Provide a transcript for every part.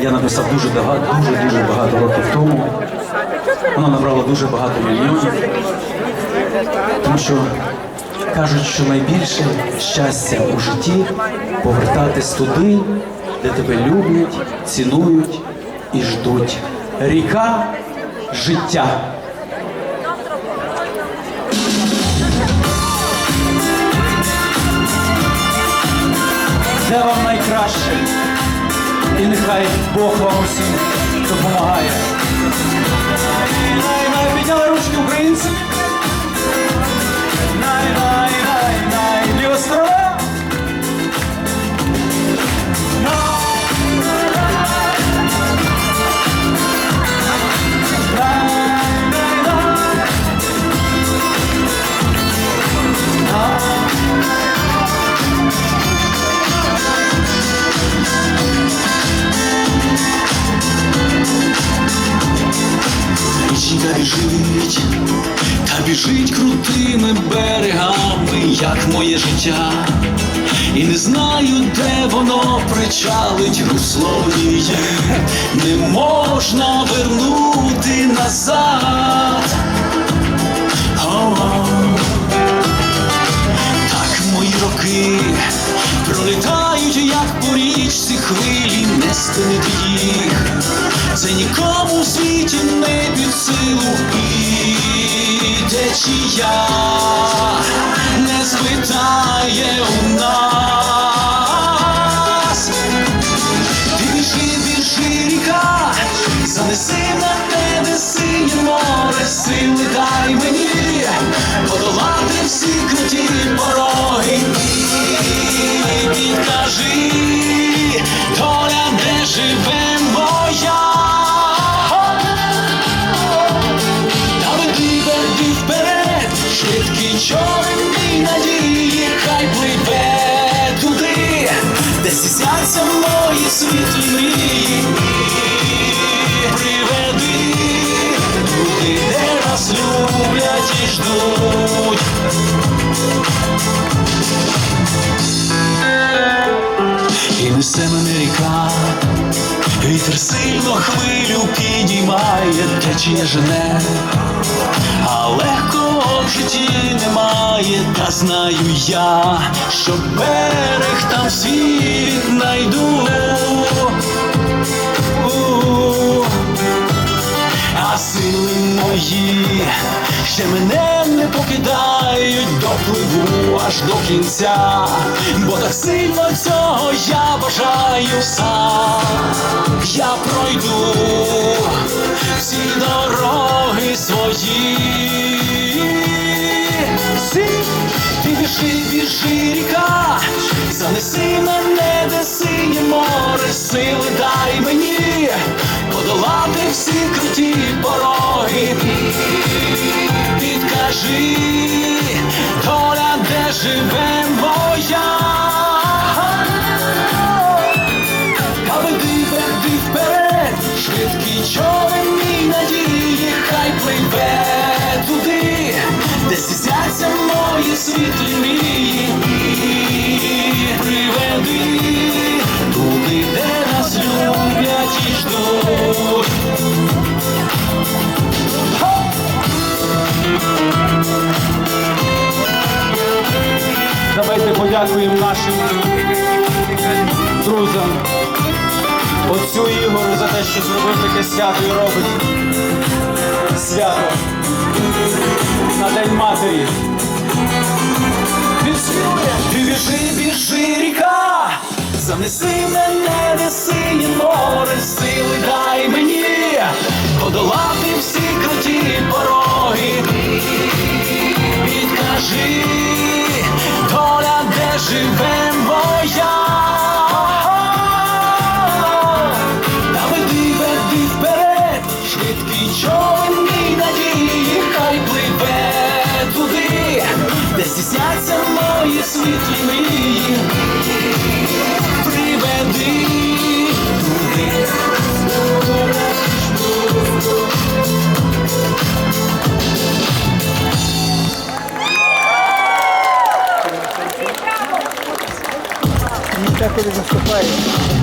я написав дуже дуже дуже багато років тому. Вона набрала дуже багато мільйонів. Тому що кажуть, що найбільше щастя у житті повертатись туди, де тебе люблять, цінують і ждуть. Ріка життя. Де вам найкраще? І нехай Бог вам усім допомагає. Підняли ручки українці. Біжить, та біжить крутими берегами, як моє життя. І не знаю, де воно причалить русло її. Не можна вернути назад. По річці хвилі, не спинити їх. Це нікому в світі не під силу і течія не спитає у нас. Біжи, біжи, ріка, занеси мене, неси море, сили дай мені подолати всі круті пороги. Сісяться мої світлі мрії. Приведи туди, де нас люблять і ждуть. І несе мене ріка, вітер сильно хвилю підіймає, течія жене, а легкого в житті немає, та знаю я, що берег там світ найду. А сили мої ще мене не покидають, допливу аж до кінця, бо так сильно цього я бажаю сам. Я пройду всі дороги свої. Біжи, ріка, занеси мене, де синє море, сили дай мені подолати всі круті пороги. Підкажи, що зробив таке свято і робить. Свято. На День Матері. Ти біжи, біжи, ріка, занеси мене, де море, сили дай мені. Подолати всі круті світлі мрії. Приведи туди. Дякую, виступає.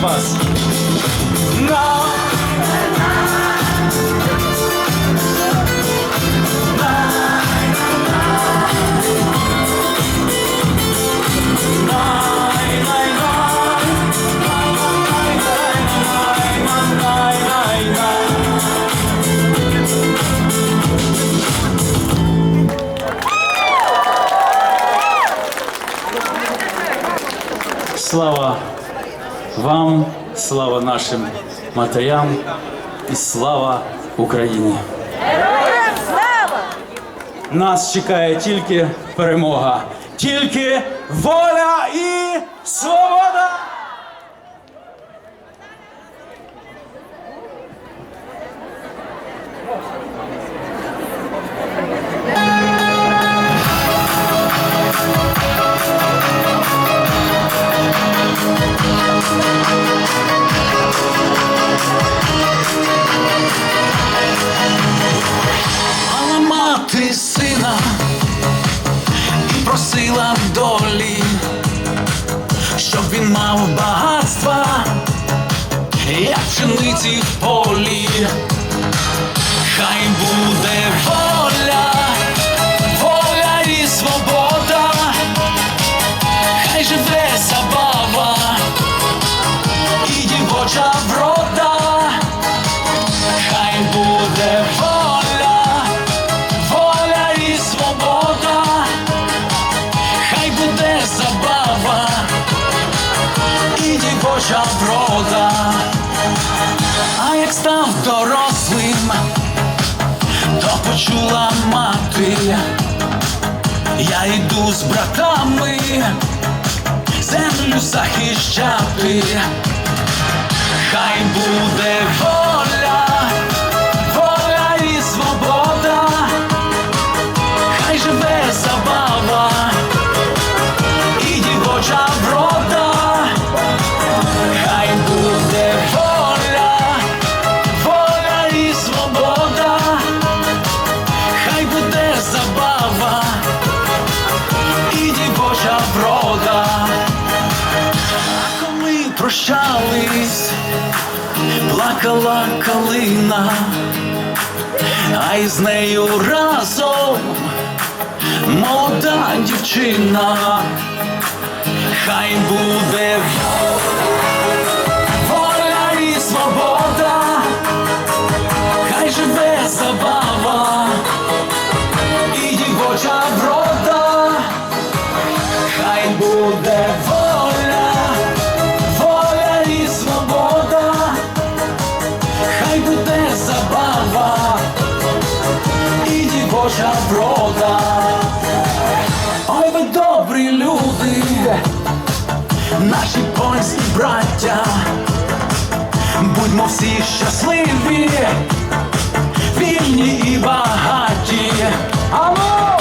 На Слава вам, слава нашим матерям і слава Україні! Нас чекає тільки перемога, тільки воля пшениці в полі. Хай буде воля, воля і свобода, хай живе забава і дівоча врода. Хай буде воля, воля і свобода, хай буде забава і дівоча врода. То почула мати, я йду з братами землю захищати. Хай буде прощались плакала калина, а із нею разом молода дівчина, хай буде дівоча врода. Ой, ви добрі люди, наші польські браття, будьмо всі щасливі, вільні і багаті. Ану,